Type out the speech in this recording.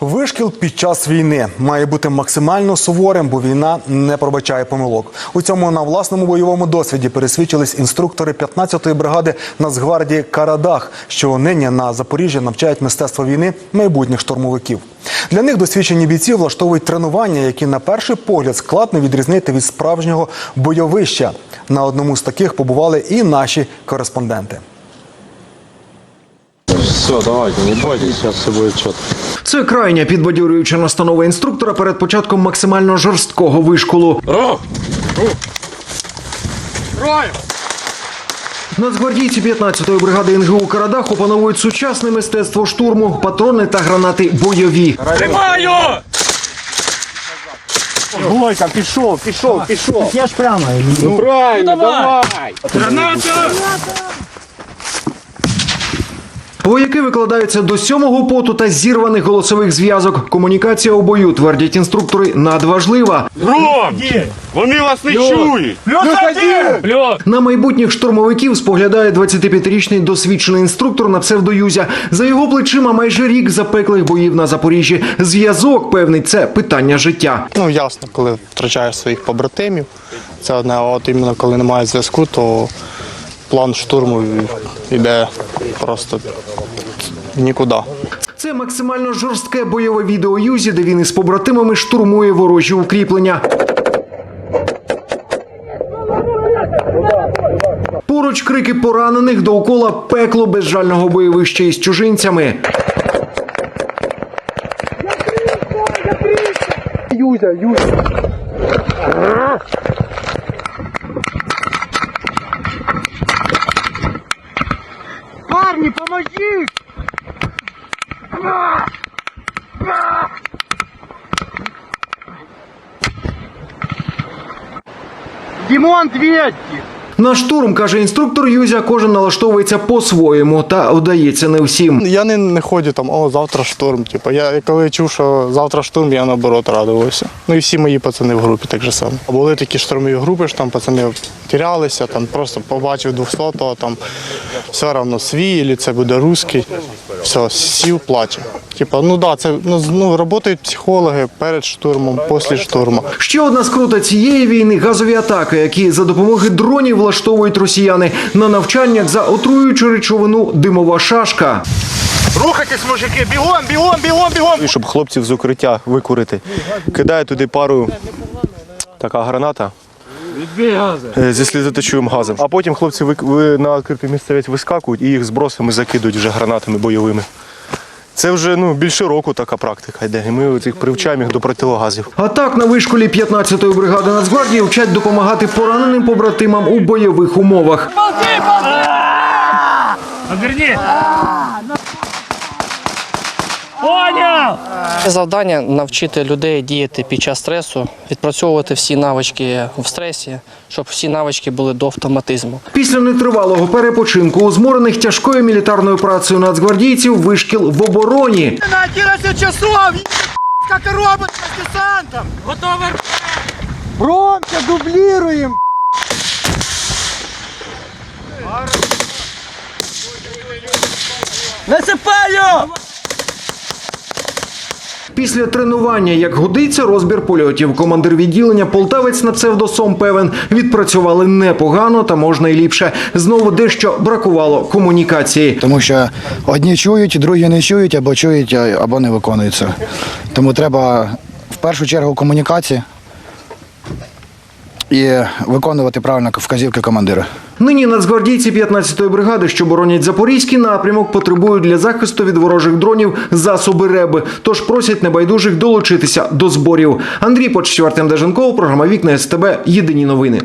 Вишкіл під час війни має бути максимально суворим, бо війна не пробачає помилок. У цьому на власному бойовому досвіді пересвідчились інструктори 15-ї бригади Нацгвардії Карадах, що нині на Запоріжжі навчають мистецтво війни майбутніх штурмовиків. Для них досвідчені бійці влаштовують тренування, які на перший погляд складно відрізнити від справжнього бойовища. На одному з таких побували і наші кореспонденти. Все, давайте, не бойтесь, сейчас все будет четко. Це крайня підбадьорююча настанова інструктора перед початком максимально жорсткого вишколу. Нацгвардійці 15-ї бригади НГУ Карадах опановують сучасне мистецтво штурму, патрони та гранати бойові. Гойка, пішов, пішов, пішов. Я ж прямо. Ну правильно, давай! Вояки викладаються до сьомого поту та зірваних голосових зв'язок. Комунікація у бою, твердять інструктори, надважлива. Громче! Вони вас не чують! На майбутніх штурмовиків споглядає 25-річний досвідчений інструктор на псевдоюзя. За його плечима майже рік запеклих боїв на Запоріжжі. Зв'язок певний це питання життя. Ну, ясно, коли втрачаєш своїх побратимів. Це одне, а от іменно коли немає зв'язку, то план штурму йде просто нікуди. Це максимально жорстке бойове відео Юзі, де він із побратимами штурмує ворожі укріплення. Поруч крики поранених довкола пекло безжального бойовища із чужинцями. Парні, поможіть! Дімон 200! На штурм, каже інструктор Юзя, кожен налаштовується по-своєму та удається не всім. Я не, не ходжу там, о, завтра штурм. Типу, я коли чув, що завтра штурм, я наоборот радувався. Ну і всі мої пацани в групі так же само. Були такі штурмові групи, що там пацани тірялися, там просто побачив 200-го, там все одно свій, або це буде русський. Все, сів, плаче. Типу, ну да, це ну, ну, працюють психологи перед штурмом, після штурму. Ще одна скрута цієї війни газові атаки, які за допомогою дронів влаштовують росіяни на навчаннях за отруючу речовину димова шашка. Рухайтесь, мужики! Бігом, бігом, бігом, бігом! І щоб хлопців з укриття викурити. Кидає туди пару така граната. е, Зі сльозоточивим газом. А потім хлопці вик- ви- на відкриту місцевість вискакують і їх збросами закидують вже гранатами бойовими. Це вже ну, більше року така практика йде. І ми цих привчаємо їх до протилогазів. А так на вишколі 15-ї бригади Нацгвардії вчать допомагати пораненим побратимам у бойових умовах. Завдання навчити людей діяти під час стресу, відпрацьовувати всі навички в стресі, щоб всі навички були до автоматизму. Після нетривалого перепочинку у зморених тяжкою мілітарною працею нацгвардійців вишкіл в обороні. На 11 часов! Как робот с десантом! Готово! Громче, дублируем! Насыпаю! Після тренування, як годиться, розбір польотів. Командир відділення полтавець на псевдосом певен відпрацювали непогано та можна і ліпше. Знову дещо бракувало комунікації. Тому що одні чують, другі не чують, або чують, або не виконуються. Тому треба в першу чергу комунікації і виконувати правильно вказівки командира. Нині нацгвардійці 15-ї бригади, що боронять запорізький напрямок, потребують для захисту від ворожих дронів засоби реби. Тож просять небайдужих долучитися до зборів. Андрій Почтів, Артем Деженков, програма Вікна СТБ. Єдині новини.